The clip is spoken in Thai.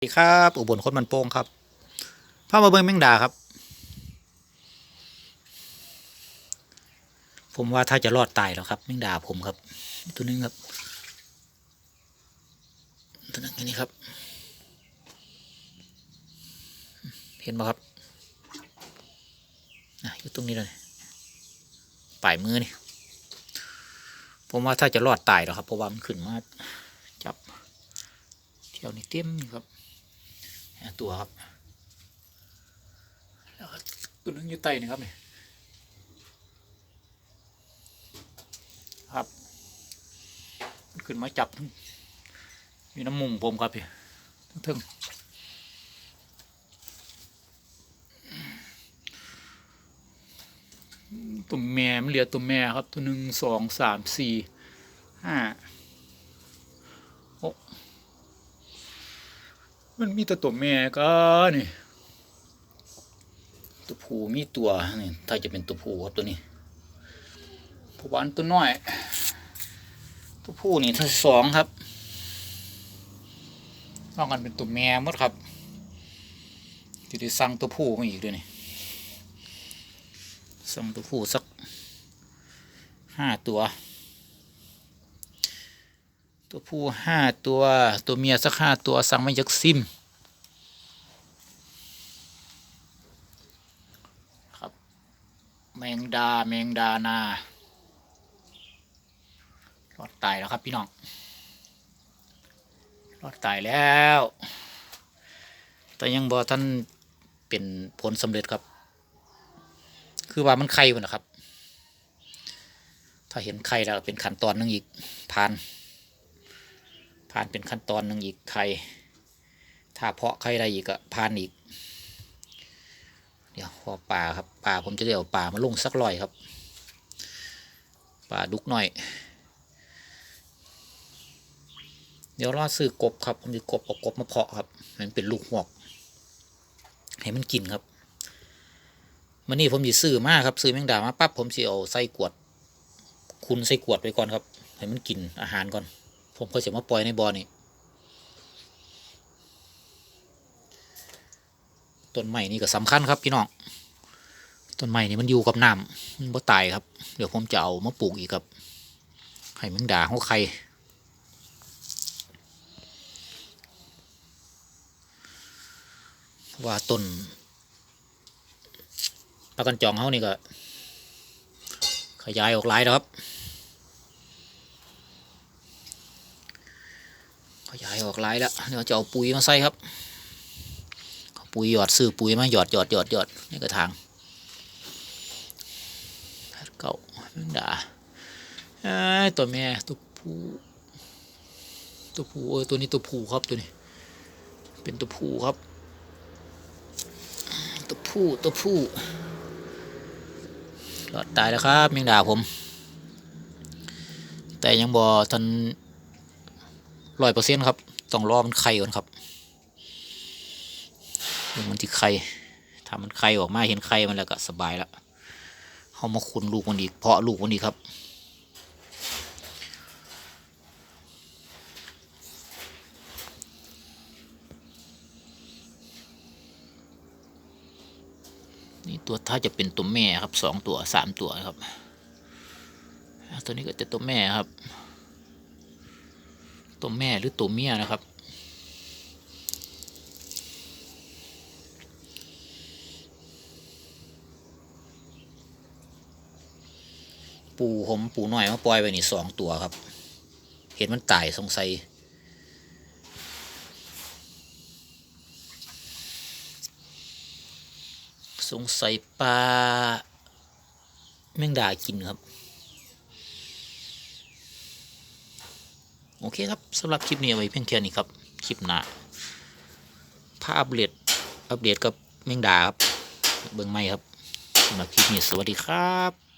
สวัสดีครับอุบลคนมันโป่งครับพามาเบิ่งแมงดาครับ ผมว่าถ้าจะรอดตายแล้วครับแมงดาผมครับ ตัวนึงครับ ตัวนึงนนี้ครับ เห็นไหมครับอะอยู่ตรงนี้เลยปลายมือนี่ผมว่าถ้าจะรอดตายแล้วครับเพราะว่ามันขึ้นมาจับเที่ยวนี่เต็มอยู่ครับ ตัวครับแล้วก็ตัวนึงอยู่ใต้นี่ครับนี่ครับมันขึ้นมาจับทั้งอยู่น้ำมุงผมครับพี่ทั้งทึ่งตัวแม่มันเหลือตัวแม่ครับ ตัวหนึ่งสองสามสี่ห้า มันมีแต่ตัวแม่ก็นี่ตัวผู้มีตัวนี่ถ้าจะเป็นตัวผู้ครับตัวนี้ผู้วานตัวน้อย ตัวผู้นี่ถ้าสองครับต้องกันเป็นตัวแม่หมดครับจะได้สั่งตัวผู้มาอีกด้วยนี่สั่งตัวผู้สักห้าตัว ตัวผู้ห้าตัวตัวเมียสักห้าตัวสั่งมาจากซิมครับแมงดาแมงดานารอดตายแล้วครับพี่น้องรอดตายแล้ว แต่ยังบอท่านเป็นผลสำเร็จครับ คือว่ามันไข่มันะครับ ถ้าเห็นไข่แล้วเป็นขั้นตอนหนึงอีกผ่าน ผ่านเป็นขั้นตอนหนึ่งอีกไข่ถ้าเพาะไข่ได้อีกก็ผ่านอีก เดี๋ยวพอป่าครับป่าผมจะเดี๋ยวป่ามาลงสักลอยครับป่าดุกหน่อย เดี๋ยวรอซื้อกบครับผมจะกบเอากบมาเพาะครับมันเป็นลูกหวกให้มันกินครับมันนี่ผมจะซื้อมาครับซื้อแมงดามาปั๊บผมจะเอาใส่กวด คุณใส่กวดไปก่อนครับให้มันกินอาหารก่อน ผมก็จะมาปล่อยในบ่อนี่ต้นไม้นี่ก็สำคัญครับพี่น้องต้นไม้นี่มันอยู่กับน้ำมันบ่ตายครับ เดี๋ยวผมจะเอามาปลูกอีกครับให้แมงด่าหัวไข่เพรว่าต้นปลากันจองเขานี่ก็ ขยายออกหลายแล้วครับ ขยายออกหลายแล้วเดี๋ยวจะเอาปุ๋ยมาใส่ครับปุ๋ยหยอดซื้อปุ๋ยมาหยอดหยอดหยอดหยอดในกระถางเก่าแมงดาตัวแม่ตัวผู้ตัวผู้เออตัวนี้ตัวผู้ครับตัวนี้ เป็นตัวผู้ครับ ตัวผู้ตัวผู้หลอดตายแล้วครับแมงดาผม แต่ยังบอทัน ร้อยเปอร์เซ็นต์ครับต้องรอมันไข่ก่อนครับดูมันที่ไข่ถ้ามันไข่ออกมาเห็นไข่มันแล้วก็สบายแล้วเขามาคุณลูกมันอีกเพาะลูกมันอีกครับนี่ตัวถ้าจะเป็นตัวแม่ครับสองตัวสามตัวครับ ตัวนี้ก็จะตัวแม่ครับ ตัวแม่หรือตัวเมียนะครับ ปูผมปูหน่อยมาปล่อยไปนี่สองตัวครับ เห็นมันตายสงสัยสงสัยปลาแมงดากินครับ โอเคครับสำหรับคลิปนี้เอาไว้เพียงแค่นี้ครับ คลิปหน้าภาพอัปเดตอัปเดตกับเมงดาครับเบิ้งไม่ครับสำหรับคลิปนี้สวัสดีครับ